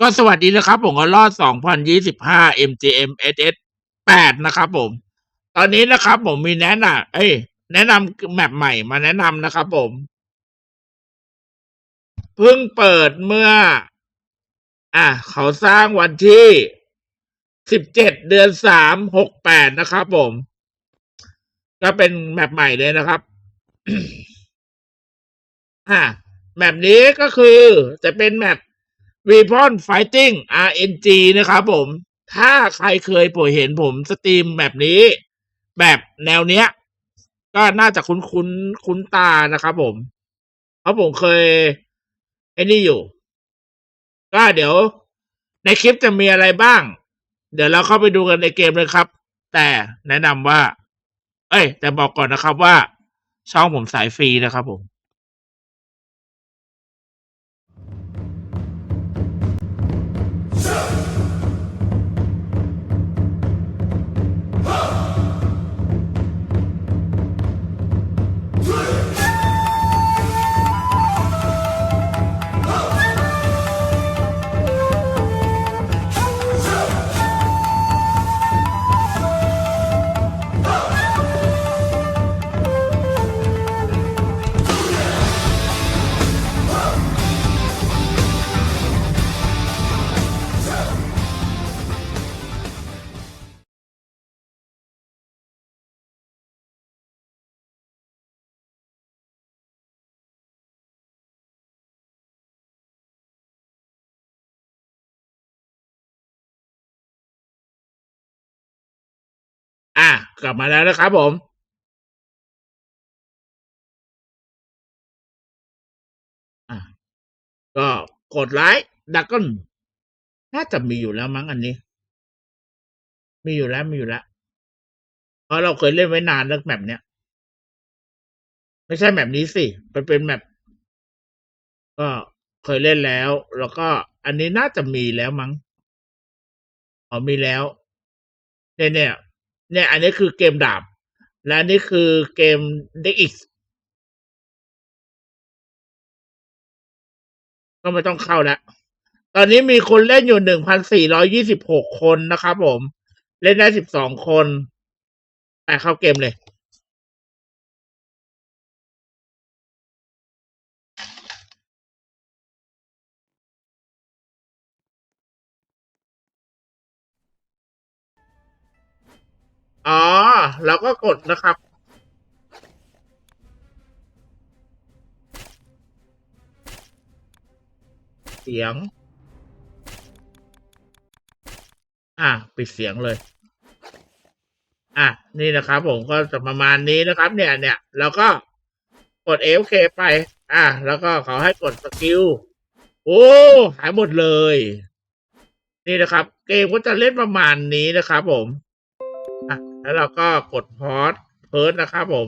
ก็สวัสดีนะครับผมก็รอด 2025 MGM SS 8 นะครับผม ตอนนี้นะครับผมมีแนะนำเอ้ย แนะนำแมปใหม่มาแนะนำนะครับผม เพิ่งเปิดเมื่อ อะ เขาสร้างวันที่ 17 เดือน 3 68 นะครับผม ก็เป็นแมปใหม่เลยนะครับ อะ แมปนี้ก็คือจะเป็นแมป Weapon Fighting RNG นะครับผม ถ้าใครเคยผมเห็นผมสตรีมแบบนี้ แบบแนวเนี้ย ก็น่าจะคุ้นคุ้นคุ้นตานะครับผม เพราะผมเคยไอ้นี่อยู่ ก็เดี๋ยวในคลิปจะมีอะไรบ้าง เดี๋ยวเราเข้าไปดูกันในเกมเลยครับ แต่แนะนำว่า เอ้ย แต่บอกก่อนนะครับว่า ช่องผมสายฟรีนะครับผม กลับมาแล้วนะครับผมก็กดไลค์ดักก้นน่าจะมีอยู่แล้วมั้งอันนี้ มีอยู่แล้วมีอยู่แล้วเพราะเราเคยเล่นไว้นานแล้วแบบเนี้ย ไม่ใช่แบบนี้สิมันเป็นแบบ ก็เคยเล่นแล้ว แล้วก็อันนี้น่าจะมีแล้วมั้งอ๋อมีแล้วเนี่ยเนี่ย เนี่ย อันนี้คือเกมดาบ และนี่คือเกมเด็ก็ไม่ต้องเข้าแล้ว ตอนนี้มีคนเล่นอยู่หนึ่งพันสี่ร้อยี่สิบหกคนนะครับผม เล่นได้สิบสองคนไปเข้าเกมเลย อ๋อเราก็กดนะครับ เสียง อะปิดเสียงเลย อะ นี่นะครับ ผมก็จะประมาณนี้นะครับ เนี่ยเนี่ยแล้วก็กด AFK ไป อะ แล้วก็เขาให้กดสกิล โอ้หายหมดเลย นี่นะครับ เกมก็จะเล่นประมาณนี้นะครับผม อะ แล้วเราก็กดพอสเพิร์ดนะครับผม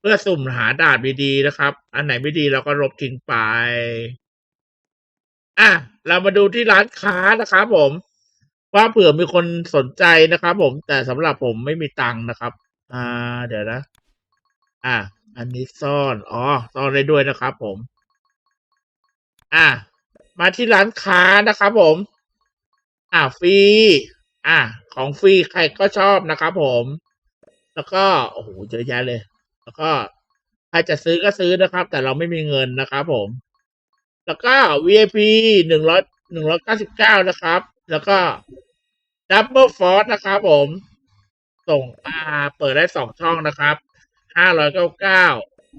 เพื่อสุ่มหาดานดีๆนะครับ อันไหนไม่ดีเราก็ลบทิ้งไป อะ เรามาดูที่ร้านค้านะครับผม ว่าเผื่อมีคนสนใจนะครับผม แต่สำหรับผมไม่มีตังค์นะครับ อ่า เดี๋ยวนะ อะ อันนี้ซ่อน อ๋อ ซ่อนได้ด้วยนะครับผม อะ มาที่ร้านค้านะครับผม อะฟรี อะของฟรีใครก็ชอบนะครับผม แล้วก็โอ้โหเยอะแยะเลย แล้วก็ใครจะซื้อก็ซื้อนะครับ แต่เราไม่มีเงินนะครับผม แล้วก็ VIP หนึ่งร้อยหนึ่งร้อยเก้าสิบเก้านะครับ แล้วก็ Double Force นะครับผม ส่งอ่าเปิดได้สองช่องนะครับห้าร้อยเก้าเก้า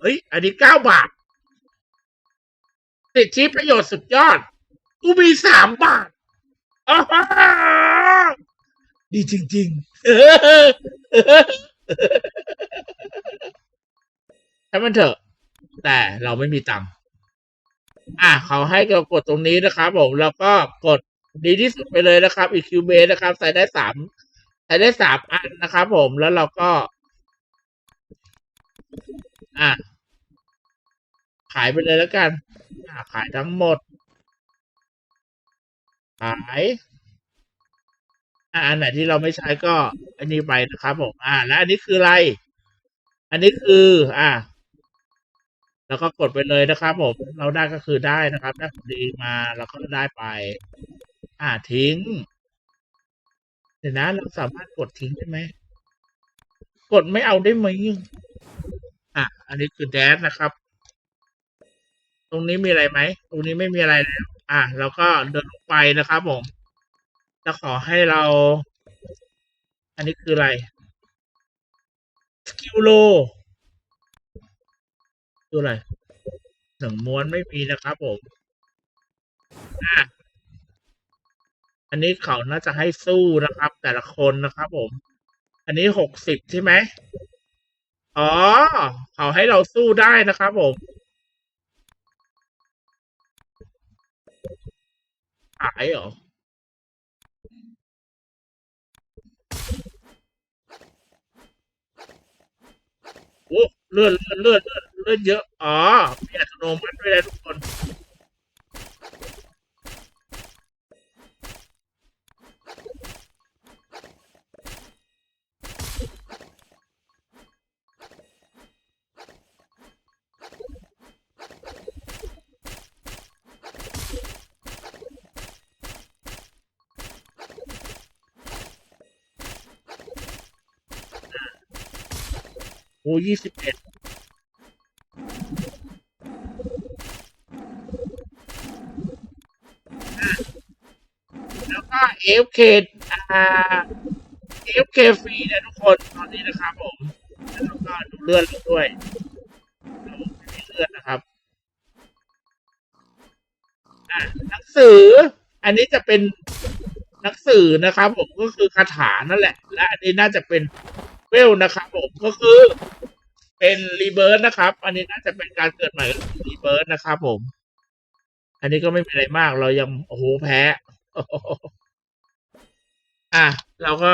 เฮ้ย อันนี้เก้าบาทสิทธิประโยชน์สุดยอด กูมีสามบาทอ้าว ดีจริง ๆ ถ้ามันเถอะ แต่เราไม่มีตังค์อะเขาให้เรากดตรงนี้นะครับผมแล้วก็กดดีที่สุดไปเลยนะครับ EQ b นะครับ ใส่ได้สามใส่ได้สามอันนะครับผมแล้วเราก็ อะ ขายไปเลยแล้วกัน อะขายทั้งหมด ขาย อะอันไหนที่เราไม่ใช้ก็ อันนี้ไปนะครับผมอ่า แล้วอันนี้คืออะไร อันนี้คือ อ่า แล้วก็กดไปเลยนะครับผมเราได้ก็คือได้นะครับได้ผลดีมาเราก็ได้ไป อ่าทิ้งเดี๋ยวนะเราสามารถกดทิ้งได้ไหมกดไม่เอาได้ไหมอะ อันนี้คือแดนนะครับ ตรงนี้มีอะไรไหม ตรงนี้ไม่มีอะไรแล้ว อะ เราก็เดินลงไปนะครับผม จะขอให้เรา อันนี้คืออะไร สกิลโลคืออะไรหนึ่งม้วนไม่มีนะครับผม อะ อันนี้เขาน่าจะให้สู้นะครับ แต่ละคนนะครับผม อันนี้หกสิบใช่ไหมอ๋อ เขาให้เราสู้ได้นะครับผมหายเหรอ โอ้เลื่อนเลื่อนเลื่อนเลื่อนเลื่อนเยอะ อ๋อมีอัตโนมัติด้วยนะทุกคน โอ้ยี่สิบเอ็ดแล้วก็ AFK อ่า AFK ฟรีนะทุกคนตอนนี้นะครับผม แล้วก็ดูเลื่อนเราด้วยเราไม่มีเลื่อนนะครับ อะหนังสือ อันนี้จะเป็นหนังสือนะครับผมก็คือคาถานั่นแหละ และอันนี้น่าจะเป็น เวลนะครับผมก็คือเป็นรีเบิร์นะครับ อันนี้น่าจะเป็นการเกิดใหม่รีเบิร์นะครับผม อันนี้ก็ไม่มีอะไรมากเรายังโอ้โหแพ้อะเราก็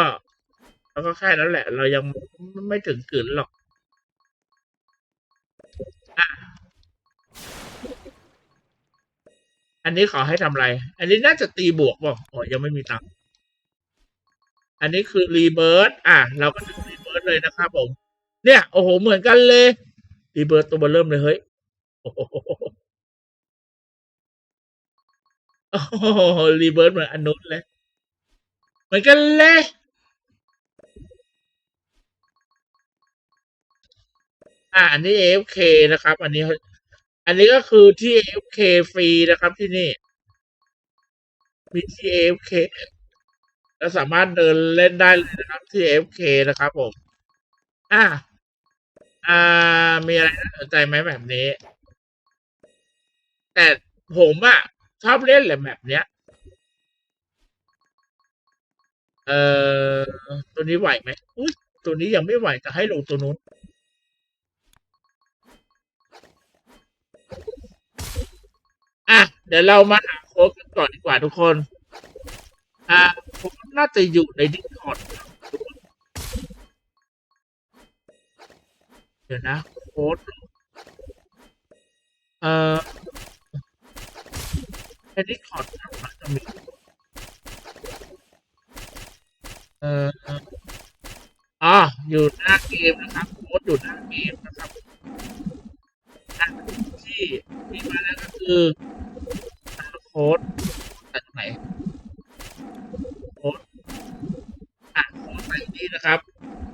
เราก็แค่นั้นแหละ เรายังไม่ถึงกึนหรอกอะอันนี้ขอให้ทำอะไร อันนี้น่าจะตีบวกป่ะอ๋อยังไม่มีตังค์ อันนี้คือรีเบิร์อะ เราก็ถึงรีเบ เลยนะครับผม เนี่ย โอ้โห เหมือนกันเลยรีเบิร์ตตัวเบอร์เริ่มเลยเฮ้ยโอ้โหรีเบิร์ตเหมือนอนุนเลย เหมือนกันเลยอ่าอันนี้ AFK นะครับ อันนี้ อันนี้ก็คือที่ AFK ฟรีนะครับที่นี่ มีที่ AFK เราสามารถเดินเล่นได้เลยนะครับที่ AFK นะครับผม อ่าอ่า มีอะไรน่าสนใจไหมแบบนี้ แต่ผมอะชอบเล่นแหละแบบเนี้ย เอ่อ ตัวนี้ไหวไหมอุ้ยตัวนี้ยังไม่ไหวจะให้ลงตัวนู้นอะ เดี๋ยวเรามาหาโค้ดกันก่อนดีกว่าทุกคน อ่าโค้ดน่าจะอยู่ในดิสคอร์ด เดี๋ยวนะโค้ดเอ่อในดิสคอร์ดมันจะมีเอ่ออ๋ออยู่หน้าเกมนะครับโค้ดอยู่หน้าเกมนะครับอะที่ที่มาแล้วก็คือโค้ดจากไหนโค้ดอะโค้ดใส่นี้นะครับ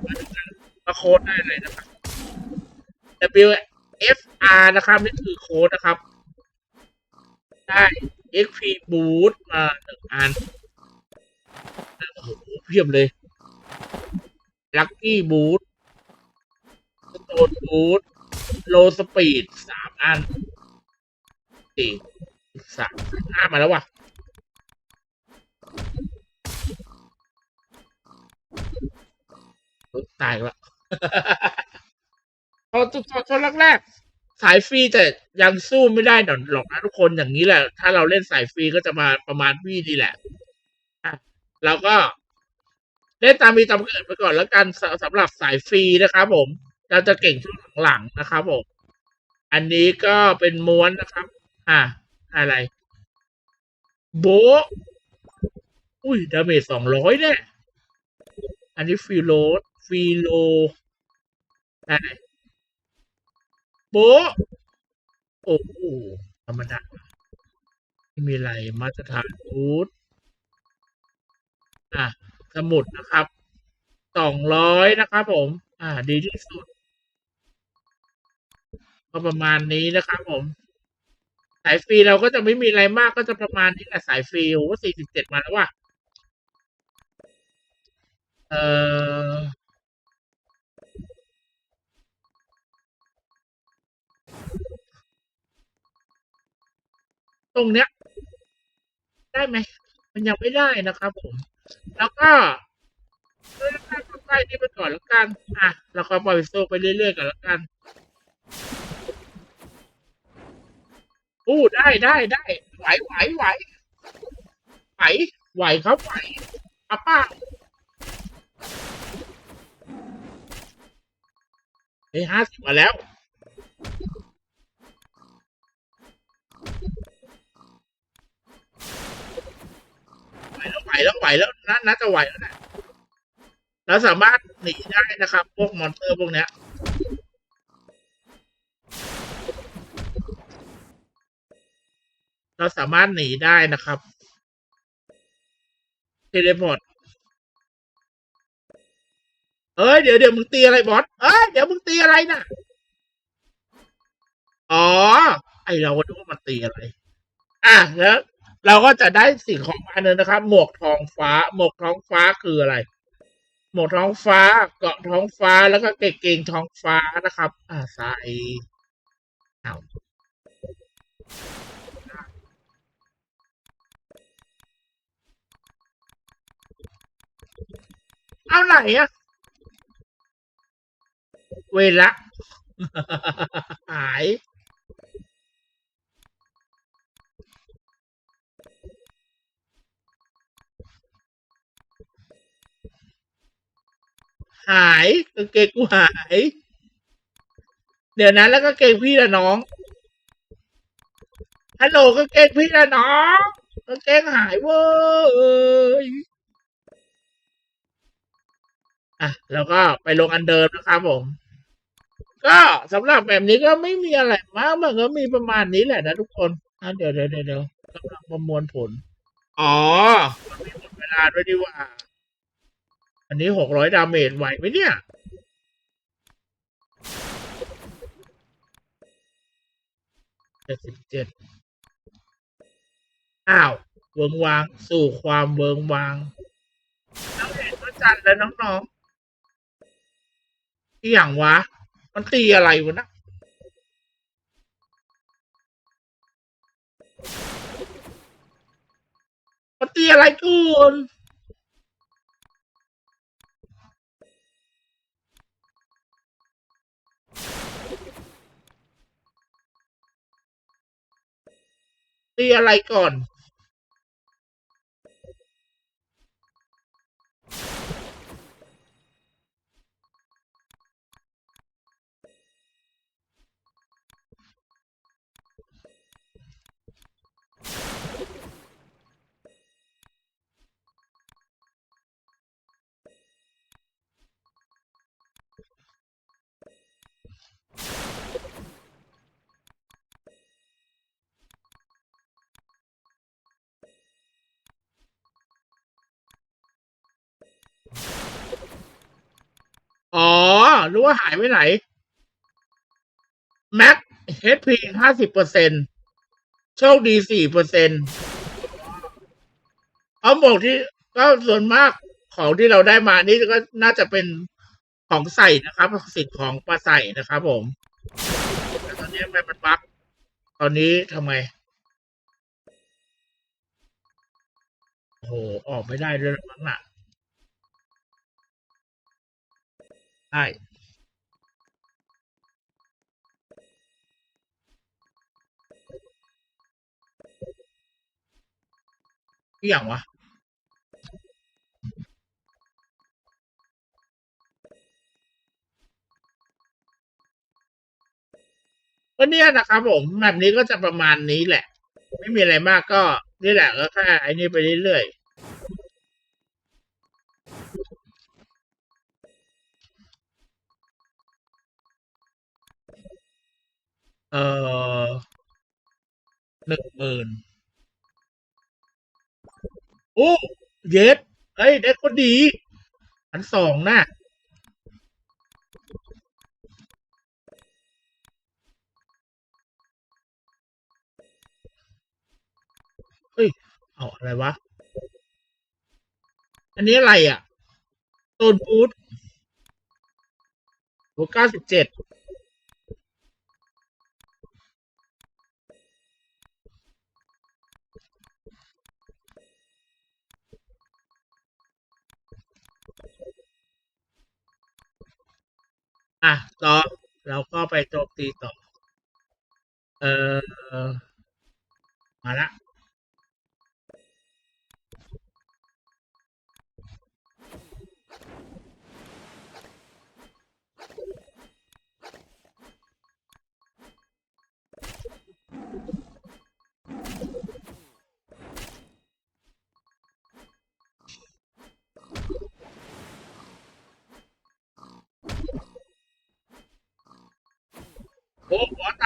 มาดูกันว่าโค้ดได้เลยนะครับ W F R นะครับ นี่คือโค้ดนะครับ ได้ XP Boost มาหนึ่งอันโอ้โหเพียบเลย Lucky Boost Stone Boost Low Speed สามอันสี่สามห้ามาแล้วว่ะตายแล้ว อตอนช่วงแรกๆสายฟรีแต่ยังสู้ไม่ได้หรอกนะทุกคนอย่างนี้แหละ ถ้าเราเล่นสายฟรีก็จะมาประมาณพี่นี่แหละอะเราก็เล่นตามมีตามเกิดไปก่อนแล้วกันสสำหรับสายฟรีนะครับผม เราจะเก่งช่วงหลังๆนะครับผมอันนี้ก็เป็นม้วนนะครับ อะอะไร โบอุ้ยดาเมจสองร้อยเนี่ย อันนี้ฟรีโลดฟรีโลอะไร โบะโอ้โหธรรมดาไม่มีอะไรมาตรฐานบูทอะสมุดนะครับสองร้อยนะครับผม อ่า ดีที่สุด ก็ประมาณนี้นะครับผม สายฟรีเราก็จะไม่มีอะไรมากก็จะประมาณนี้แหละสายฟรีโอ้สี่สิบเจ็ดมาแล้วว่ะเออ ตรงเนี้ย ได้ไหม มันยังไม่ได้นะครับผม แล้วก็เลื่อนใกล้ๆนี่ไปก่อนแล้วกัน อะ เราก็ปล่อยโซ่ไปเรื่อยๆกันแล้วกันอู้ได้ได้ได้ไหวไหวไหวไหวไหวครับไหวอะป้าเฮ้ยห้าสิบมาแล้ว แล้วไหวแล้วไหวแล้วน่าน่าจะไหวแล้วนะเราสามารถหนีได้นะครับ พวกมอนเตอร์พวกเนี้ยเราสามารถหนีได้นะครับ เทเลพอร์ตเอ้ยเดี๋ยวเดี๋ยวมึงตีอะไรบอสเอ้ยเดี๋ยวมึงตีอะไรน่ะอ๋อ ไอเราก็ดูว่ามันตีอะไร อะแล้ว เราก็จะได้สิ่งของอันนึงนะครับ หมวกทองฟ้า หมวกท้องฟ้าคืออะไร หมวกท้องฟ้า เกาะท้องฟ้าแล้วก็เกเกงท้องฟ้านะครับ อ่าใส่เอาเอาไหนอะเวละหาย หายกางเกงกูหาย เดี๋ยวนั้นแล้วก็เกงพี่ละน้องฮัลโหลกางเกงพี่ละน้องกางเกงหายเว้ยอะแล้วก็ไปลงอันเดิมนะครับผม ก็สำหรับแบบนี้ก็ไม่มีอะไรมากมันก็มีประมาณนี้แหละนะทุกคนอะเดี๋ยวเดี๋ยวเดี๋ยวเดี๋ยวกำลังประมวลผล อ๋อมันมีหมดเวลาด้วยดีว่า อันนี้หกร้อยดาเมจไหวไหมเนี่ย เจ็ดสิบเจ็ด อ้าว เวิงวาง สู่ความเวิงวาง น้องเห็นพระจันทร์แล้วน้องๆ ที่อย่างวะ มันตีอะไรวะนะมันตีอะไรกูน ตีอะไรก่อน รู้ว่าหายไปไหน แม็ก HP ห้าสิบเปอร์เซ็นโชคดีสี่เปอร์เซ็นเอาหมวกที่ก็ส่วนมากของที่เราได้มานี่ก็น่าจะเป็นของใส่นะครับสิ่งของปลาใส่นะครับผมแต่ตอนนี้ทำไมมันบั๊กตอนนี้ทำไงโอ้โหออกไม่ได้ด้วยมั้งน่ะใช่ ที่อย่างวะก็เนี่ยนะครับผมแบบนี้ก็จะประมาณนี้แหละ ไม่มีอะไรมากก็นี่แหละก็แค่ไอ้นี่ไปเรื่อยๆเออหนึ่งหมื่น โอ้เย็ดเอ้ยได้คนดี อันสองน่ะเฮ้ยเอาอะไรวะ อันนี้อะไรอะต้นบูทบวกเก้าสิบเจ็ด อะต่อเราก็ไปโจมตีต่อ เออมาละ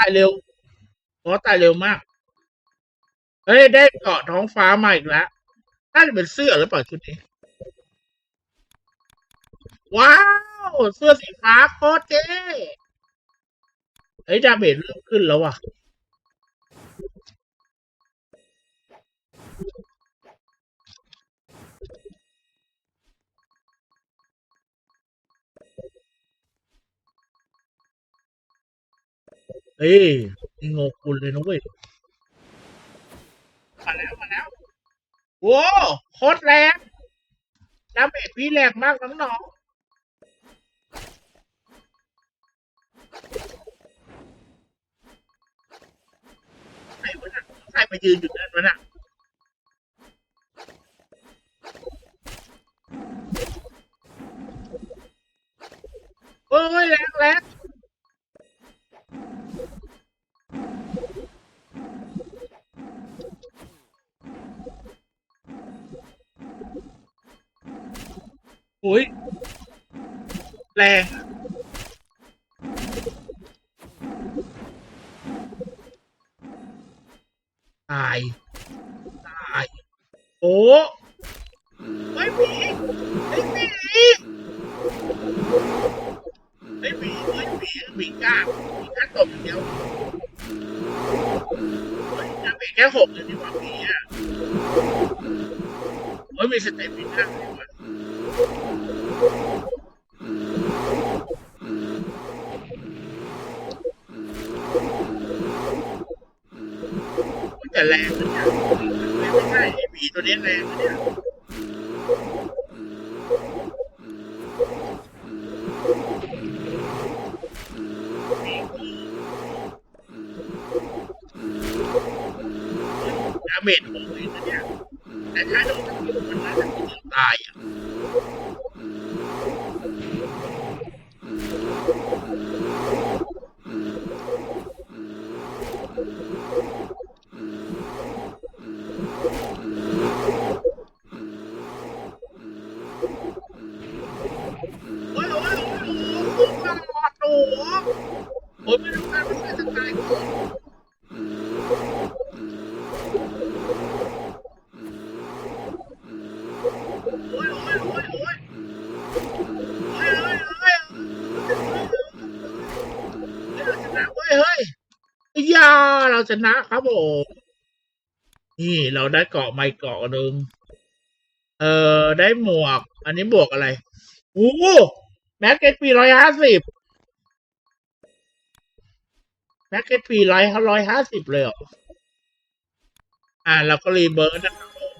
ายเร็วหมอตายเร็วมาก เฮ้ย ได้เกาะท้องฟ้ามาอีกแล้วน่าจะเป็นเสื้อหรือเปล่าชุดนี้ ว้าว เสื้อสีฟ้าโคตรเจ๊เฮ้ยดาเมจเริ่มขึ้นแล้วว่ะ เฮ้ยนี่งงคุณเลยนะเว้ยมาแล้วมาแล้วโว้โคตรแรงดาเมจพี่แรงมากน้องๆใครวะน่ะใครมายืนอยู่นั่นวะน่ะเอ้ยแรงแรง อ้ยแรงอะตายตายโอ้ไม่มีไม่มีไม่มีไม่มีมีกล้ามีกล้าตบอย่างเดียวเฮ้ยจะมีแค่หกเลยดีกว่ามีอะ แต่แรงนเนี่ยไม่ไม่ใช่ไอ้ผีตัวนี้แรงนะเนี่ย ดาเมจของเลยนะเนี่ยแต่ถ้าโดนมันน่าจะมีเรื่องตายอะโอ้ยโอ้ยโอ้ยโอ้ยตลอดโอ้โหโอ้ยไม่รู้การมันจะตายก่อนโอ้ยโอ้ยโอ้ยโอ้ยโอ้ยโอ้ยโอ้ยเราชนะเว้ยเฮ้ยยาเรา ชนะครับผมนี่เราได้เกาะไม้เกาะหนึ่งเออได้หมวก อันนี้บวกอะไรโอ้แม็กเก็ตปีร้อยห้าสิบแม็กเก็ตปีร้อยร้อยห้าสิบเลยเหรออ่าเราก็รีเบิร์ดนะครับผม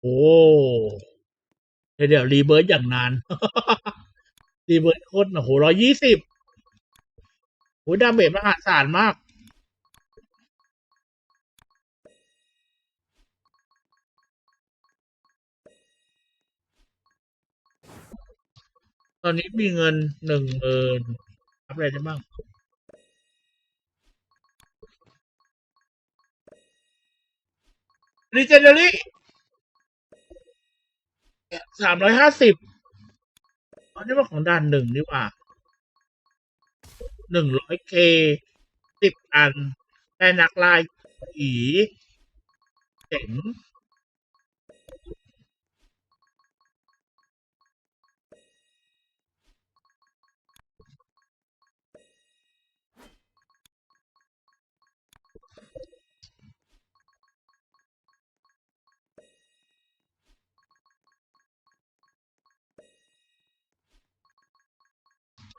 โอ้เดี๋ยวรีเบิร์ดอย่างนาน รีเบิร์ดโคตรโอ้โหร้อยยี่สิบโหดาเมจมหาศาลมากตอนนี้มีเงินหนึ่งหมื่นทำอะไรได้บ้าง รีเจนเนอรี่สามร้อยห้าสิบ อันนี้ว่าของด่านหนึ่งนี่ว่าหนึ่งร้อยเคสิบอันได้นักลายผีเจ๋ง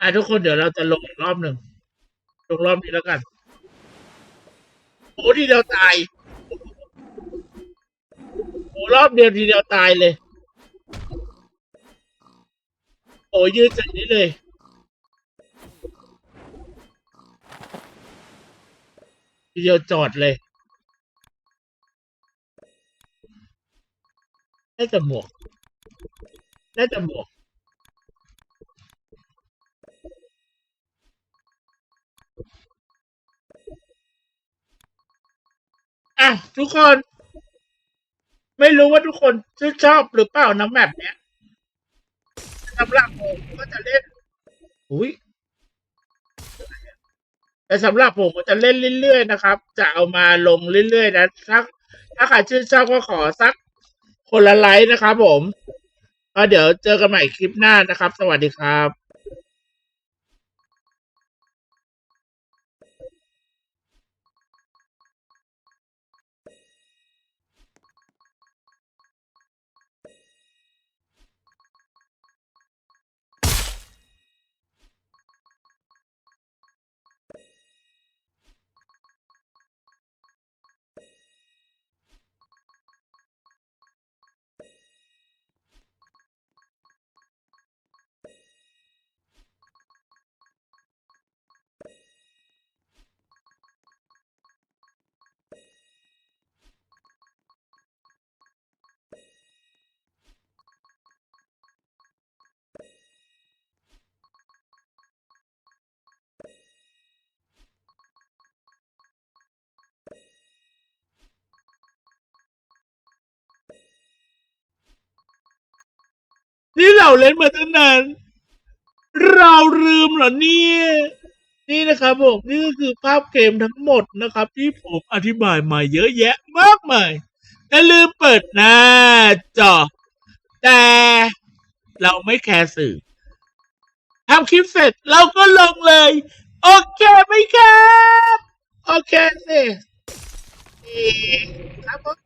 อะทุกคนเดี๋ยวเราจะลงอีกรอบหนึ่งลงรอบนี้แล้วกันโอ้ทีเดียวตายโอ้รอบเดียวทีเดียวตายเลย โอ้ยืดจากนี้เลยทีเดียวจอดเลยได้แต่หมวกได้แต่หมวก อะทุกคน ไม่รู้ว่าทุกคนชื่นชอบหรือเปล่าน้ำแมปเนี้ยสำหรับผมก็จะเล่น อุ้ยแต่สำหรับผมก็จะเล่นเรื่อยๆนะครับ จะเอามาลงเรื่อยๆนะถ้าถ้าใครชื่นชอบก็ขอสักคนละไลค์นะครับผมก็เดี๋ยวเจอกันใหม่คลิปหน้านะครับ สวัสดีครับ เราเล่นมาตั้งนานเราลืมเหรอเนี่ย นี่นะครับผมนี่ก็คือภาพเกมทั้งหมดนะครับ ที่ผมอธิบายมาเยอะแยะมากมายอย่าลืมเปิดหน้าจอ แต่เราไม่แคร์สื่อทำคลิปเสร็จเราก็ลงเลย โอเคไหมครับ โอเคสิครับผม